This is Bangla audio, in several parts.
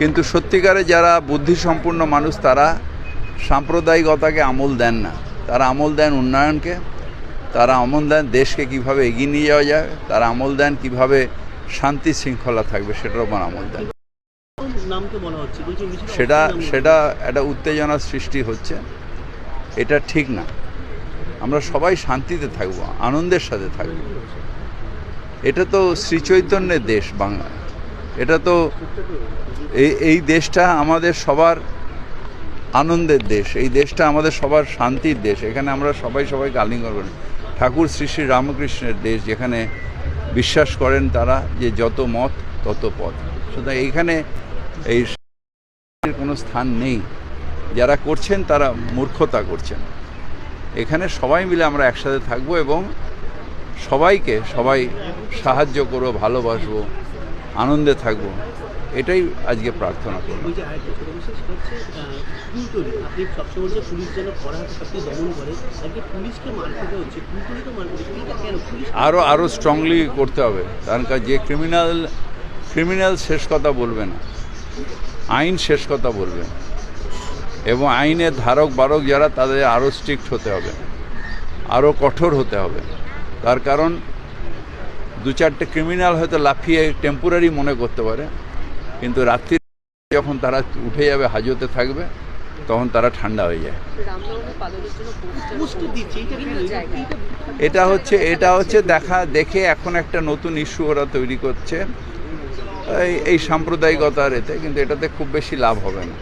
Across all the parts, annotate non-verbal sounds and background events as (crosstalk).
কিন্তু সত্যিকারে যারা বুদ্ধিসম্পন্ন মানুষ, তারা সাম্প্রদায়িকতাকে আমল দেন না। তারা আমল দেন উন্নয়নকে, তারা আমল দেন দেশকে কীভাবে এগিয়ে নিয়ে যাওয়া যায়, তারা আমল দেন কীভাবে শান্তি শৃঙ্খলা থাকবে, সেটার উপর আমল দেন। সেটা সেটা একটা উত্তেজনা সৃষ্টি হচ্ছে। এটা ঠিক না। আমরা সবাই শান্তিতে থাকব, আনন্দের সাথে থাকব। এটা তো শ্রীচৈতন্যের দেশ বাংলা এটা তো এই এই দেশটা আমাদের সবার আনন্দের দেশ। এই দেশটা আমাদের সবার শান্তির দেশ। এখানে আমরা সবাই সবাইকে আলিঙ্গন করি ঠাকুর শ্রী শ্রী রামকৃষ্ণের দেশ যেখানে বিশ্বাস করেন তারা যে যত মত, তত পথ। সুতরাং এইখানে এই কোনো স্থান নেই। যারা করছেন তারা মূর্খতা করছেন। এখানে সবাই মিলে আমরা একসাথে থাকব এবং সবাইকে সবাই সাহায্য করব, ভালোবাসবো। আনন্দে থাকব। এটাই আজকে প্রার্থনা করব আরও আরও স্ট্রংলি করতে হবে। কারণ যে ক্রিমিনাল ক্রিমিনাল শেষ কথা বলবে না। আইন শেষ কথা বলবে এবং আইনের ধারক বারক যারা তাদের আরও স্ট্রিক্ট হতে হবে। আরও কঠোর হতে হবে। তার কারণ দু চারটে ক্রিমিনাল হয়তো লাফিয়ে টেম্পোরারি মনে করতে পারে, কিন্তু রাত্রি যখন তারা উঠে যাবে, হাজতে থাকবে, তখন তারা ঠান্ডা হয়ে যায়। এটা হচ্ছে এটা হচ্ছে দেখা, দেখে এখন একটা নতুন ইস্যু ওরা তৈরি করছে। এই সাম্প্রদায়িকতার এতে, কিন্তু এটাতে খুব বেশি লাভ হবে না।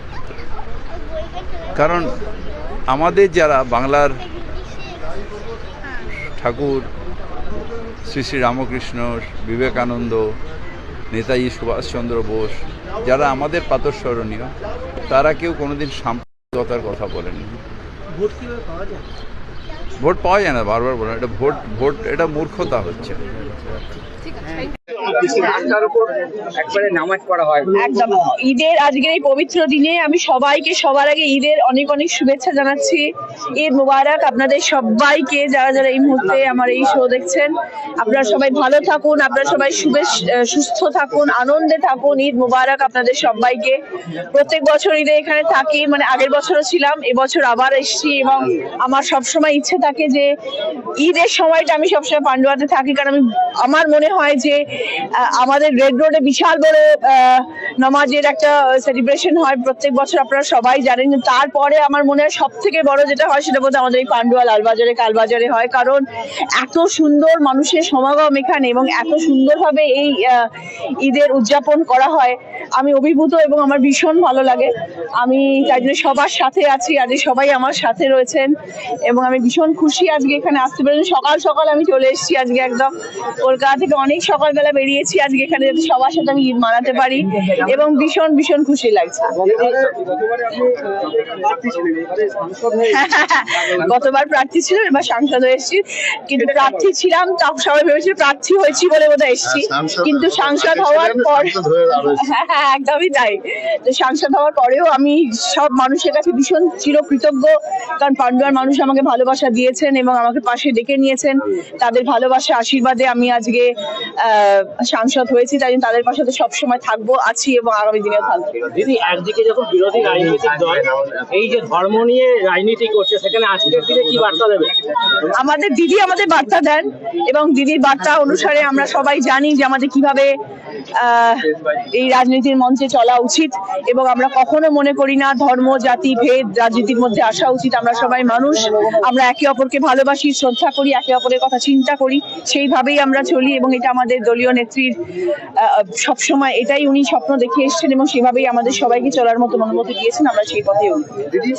কারণ আমাদের যারা বাংলার ঠাকুর শ্রী শ্রী রামকৃষ্ণ বিবেকানন্দ নেতাজি সুভাষচন্দ্র বোস যারা আমাদের প্রাতঃস্মরণীয় তারা কেউ কোনোদিন সাম্প্রদায়িকতার কথা বলেননি। ভোট পাওয়া যায়? না বারবার বলেন এটা ভোট ভোট এটা মূর্খতা হচ্ছে। ঠিক আছে। ঈদের, আজকের এই পবিত্র দিনে আমি সবাইকে, সবার আগে ঈদের অনেক অনেক শুভেচ্ছা জানাচ্ছি। ঈদ মুবারক আপনাদের সবাইকে, যারা যারা এই মুহূর্তে আমার এই শো দেখছেন, আপনারা সবাই ভালো থাকুন, আপনারা সবাই শুভে, সুস্থ থাকুন, আনন্দে থাকুন। ঈদ মুবারক আপনাদের সবাইকে। প্রত্যেক বছর ঈদে এখানে থাকি মানে আগের বছরও ছিলাম, এবছর আবার এসেছি এবং আমার সবসময় ইচ্ছে থাকে যে ঈদের সময়টা আমি সবসময় পান্ডুয়াতে থাকি, কারণ আমি, আমার মনে হয় যে আমাদের রেড রোডে বিশাল বড় নামাজের একটা সেলিব্রেশন হয়। প্রত্যেক বছর আপনারা সবাই জানেন। তারপরে আমার মনে হয় সব থেকে বড় যেটা হয়, সেটা বোধহয় আমাদের এই পান্ডুয়া লালবাজারে, কালবাজারে হয়। কারণ এত সুন্দর মানুষের সমাগম এখানে এবং এত সুন্দরভাবে এই ঈদের উদযাপন করা হয়। আমি অভিভূত এবং আমার ভীষণ ভালো লাগে। আমি তাই জন্য সবার সাথে আছি। আজকে সবাই আমার সাথে রয়েছেন এবং আমি ভীষণ খুশি আজকে এখানে আসতে পেরেছি। সকাল সকাল আমি চলে এসেছি আজকে একদম। কলকাতা থেকে অনেক সকালবেলা বেরিয়েছি আজকে এখানে যাতে সবার সাথে আমি ঈদ মানাতে পারি এবং ভীষণ ভীষণ খুশি লাগছে। গতবার প্রার্থী ছিল এবার সাংসদ হয়ে এসেছি। কিন্তু প্রার্থী ছিলাম তা সবাই ভেবেছিল প্রার্থী হয়েছি বলে বোধহয় এসেছি। কিন্তু সাংসদ হওয়ার পর হ্যাঁ হ্যাঁ একদমই তাই। তো সাংসদ হওয়ার পরেও আমি সব মানুষের কাছে ভীষণ চিরকৃতজ্ঞ। কারণ পান্ডুয়ার মানুষ আমাকে ভালোবাসা দিয়েছেন এবং আমাকে পাশে ডেকে নিয়েছেন। তাদের ভালোবাসা আশীর্বাদে আমি আজকে আহ, সাংসদ হয়েছি তাই জন্য তাদের পাশে তো সবসময় থাকব আছি এবং আগামী দিনেও থাকব। দিদি একদিকে যখন বিরোধী রাজনৈতিক দল এই যে ধর্ম নিয়ে রাজনীতি করছে সেখানে আজকের দিনে কি বার্তা দেবে? আমাদের দিদি আমাদের বার্তা দেন এবং দিদির বার্তা অনুসারে আমরা সবাই জানি যে আমাদের কীভাবে এই রাজনীতির মঞ্চে চলা উচিত এবং আমরা কখনো মনে করি না ধর্ম জাতি ভেদ রাজনীতির মধ্যে আসা উচিত। আমরা সবাই মানুষ আমরা একে অপরকে ভালোবাসি শ্রদ্ধা করি একে অপরের কথা চিন্তা করি সেইভাবেই আমরা চলি এবং এটা আমাদের দলীয় নেত্রীর সব সময় এটাই উনি স্বপ্ন দেখে এসেছেন এবং সেভাবেই আমাদের সবাইকে চলার মতো অনুমতি দিয়েছেন আমরা সেই পথে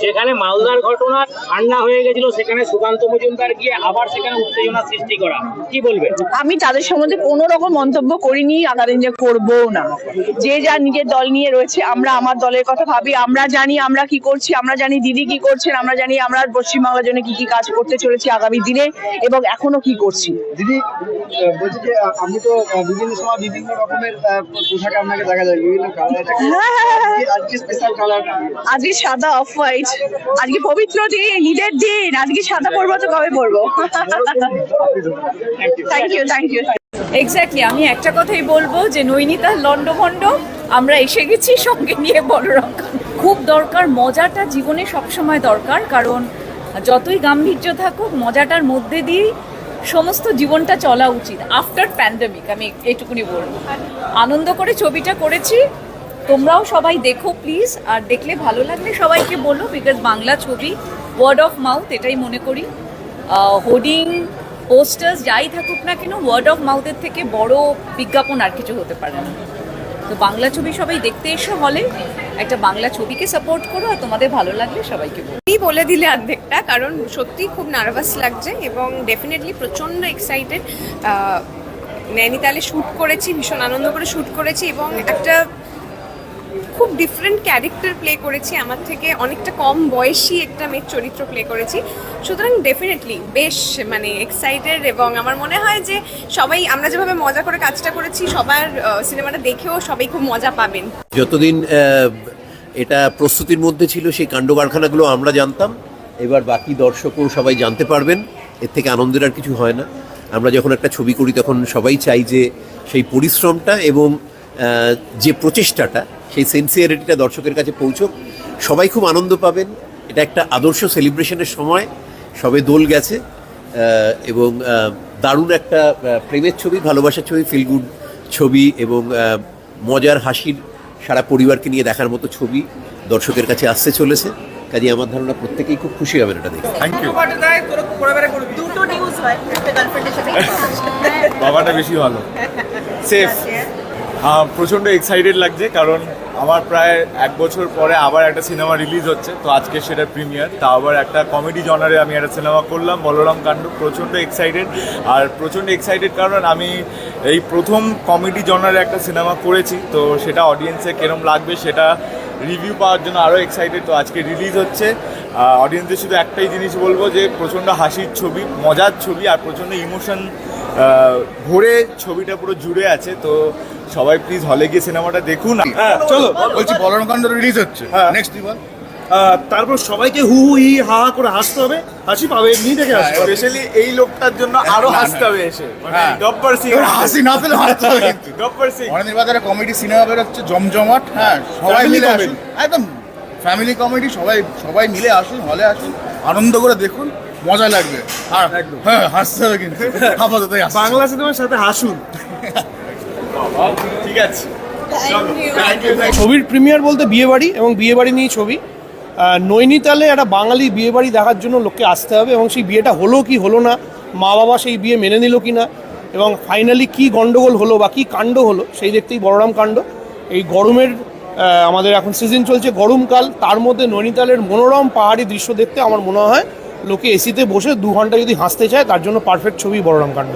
সেখানে মালদার ঘটনা ঠান্ডা হয়ে গেছিল সেখানে সুকান্ত মজুমদার গিয়ে আবার সেখানে উত্তেজনা সৃষ্টি করা। কি বলবেন আমি তাদের সম্বন্ধে কোনো রকম মন্তব্য করিনি আগামী দিনে করব না। যে যার নিজের দল নিয়ে রয়েছে আমরা আমার দলের কথা ভাবি আমরা জানি আমরা কি করছি আমরা জানি দিদি কি করছেন আমরা জানি আমরা পশ্চিমবাংলার জন্য কি কি কাজ করতে চলেছি আগামী দিনে এবং এখনও কি করছি। দিদি বলছি যে আপনি তো আহ, বিভিন্ন সময় বিভিন্ন রকমের পোশাকে আপনাকে দেখা যায় বিভিন্ন কালার আজকে- আজকে স্পেশাল কালার আজকে সাদা অফ হোয়াইট আজকে পবিত্র দিন ঈদের দিন। আজকে সাদা পরবো তো কবে পরবো? Thank you thank you exactly আমি একটা কথাই বলব যে নৈনিতাল লন্ডভন্ড আমরা এসে গেছি সঙ্গে নিয়ে বলরাম খুব দরকার মজাটা জীবনে সবসময় দরকার কারণ যতই গাম্ভীর্য থাকুক মজাটার মধ্যে দিয়েই সমস্ত জীবনটা চলা উচিত আফটার প্যান্ডামিক আমি এইটুকুনি বলব। আনন্দ করে ছবিটা করেছি, তোমরাও সবাই দেখো প্লিজ আর দেখলে ভালো লাগলে সবাইকে বলো বিকজ বাংলা ছবি ওয়ার্ড অফ মাউথ এটাই মনে করি। হোর্ডিং পোস্টার্স যাই থাকুক না কেন ওয়ার্ড অফ মাউথের থেকে বড় বিজ্ঞাপন আর কিছু হতে পারে না। তো বাংলা ছবি সবাই দেখতে এসো হলে একটা বাংলা ছবিকে সাপোর্ট করো, আর তোমাদের ভালো লাগলে সবাইকে বলো। বলে দিলে অর্ধেকটা কারণ সত্যি খুব নার্ভাস লাগছে এবং ডেফিনেটলি প্রচণ্ড এক্সাইটেড নৈনিতালে শ্যুট করেছি, ভীষণ আনন্দ করে শ্যুট করেছি এবং একটা খুব ডিফারেন্ট ক্যারেক্টার প্লে করেছি। আমার থেকে অনেকটা কম বয়সী একটা মেয়ের চরিত্র প্লে করেছি। সুতরাং ডেফিনেটলি বেশ মানে এক্সাইটেড এবং আমার মনে হয় যে সবাই, আমরা যেভাবে মজা করে কাজটা করেছি, সবার সিনেমাটা দেখেও সবাই খুব মজা পাবেন। যতদিন এটা প্রস্তুতির মধ্যে ছিল সেই কাণ্ড কারখানাগুলো আমরা জানতাম। এবার বাকি দর্শকও সবাই জানতে পারবেন। এর থেকে আনন্দের আর কিছু হয় না। আমরা যখন একটা ছবি করি, তখন সবাই চাই যে সেই পরিশ্রমটা এবং যে প্রচেষ্টাটা, সেই সেন্সিয়ারিটিটা দর্শকের কাছে পৌঁছক। সবাই খুব আনন্দ পাবেন। এটা একটা আদর্শ সেলিব্রেশনের সময়। সবে দোল গেছে এবং দারুণ একটা প্রেমের ছবি, ভালোবাসার ছবি ফিল গুড ছবি এবং মজার হাসির সারা পরিবারকে নিয়ে দেখার মতো ছবি দর্শকের কাছে আসতে চলেছে। কাজে আমার ধারণা প্রত্যেকেই খুব খুশি হবেন এটা দেখে। থ্যাংক ইউ দুটো নিউজ হয় একটা গার্লফ্রেন্ডের সাথে বাবাটা বেশি ভালো। সেফ প্রচণ্ড এক্সাইটেড লাগছে কারণ আমার প্রায় এক বছর পরে আবার একটা সিনেমা রিলিজ হচ্ছে, তো আজকে সেটা প্রিমিয়ার। তা আবার একটা কমেডি জনারে আমি একটা সিনেমা করলাম, বলরাম কাণ্ড। প্রচণ্ড এক্সাইটেড আর প্রচণ্ড এক্সাইটেড কারণ আমি এই প্রথম কমেডি জনারে একটা সিনেমা করেছি, তো সেটা অডিয়েন্সে কিরম লাগবে সেটা রিভিউ পাওয়ার জন্য আরও এক্সাইটেড তো আজকে রিলিজ হচ্ছে। অডিয়েন্সদের শুধু একটাই জিনিস বলব যে, প্রচণ্ড হাসির ছবি, মজার ছবি আর প্রচণ্ড ইমোশন ভরে ছবিটা পুরো জুড়ে আছে। তো সবাই প্লিজ হলে গিয়ে সিনেমাটা দেখুন। হ্যাঁ চলো। বলছি বলরাম কাণ্ড রিলিজ হচ্ছে। নেক্সট তুই তারপর সবাইকে হু হু হি হা হা করে হাসতে হবে। হাসি পাবে এমনি থেকে হাসি স্পেশালি এই লোকটার জন্য আরও হাসতে হবে এসে। মানে হ্যাঁ। গব্বর সিং হাসি না পেলে হাসতে হবে কিন্তু। গব্বর সিং অনেকদিন বাজারে কমেডি সিনেমা বেরোচ্ছে জমজমাট হ্যাঁ সবাই মিলে। আসুন। একদম ফ্যামিলি কমেডি সবাই সবাই মিলে আসুন হলে আসুন আনন্দ করে দেখুন মজা লাগবে। আর হ্যাঁ হাসতে হবে কিন্তু। বাংলা সিনেমার সাথে হাসুন। (laughs) ঠিক আছে। ছবির প্রিমিয়ার বলতে বিয়ে বাড়ি এবং বিয়ে বাড়ি নিয়ে ছবি নৈনিতালে একটা বাঙালি বিয়ে বাড়ি দেখার জন্য লোককে আসতে হবে এবং সেই বিয়েটা হলো কি হলো না মা বাবা সেই বিয়ে মেনে নিল কি না এবং ফাইনালি কি গন্ডগোল হলো বা কি কাণ্ড হলো সেই দেখতেই বড়রাম কাণ্ড। এই গরমের আমাদের এখন সিজন চলছে গরমকাল তার মধ্যে নৈনিতালের মনোরম পাহাড়ি দৃশ্য দেখতে আমার মনে হয় লোকে এসিতে বসে দু ঘণ্টা যদি হাসতে চায় তার জন্য পারফেক্ট ছবি বড়রাম কাণ্ড।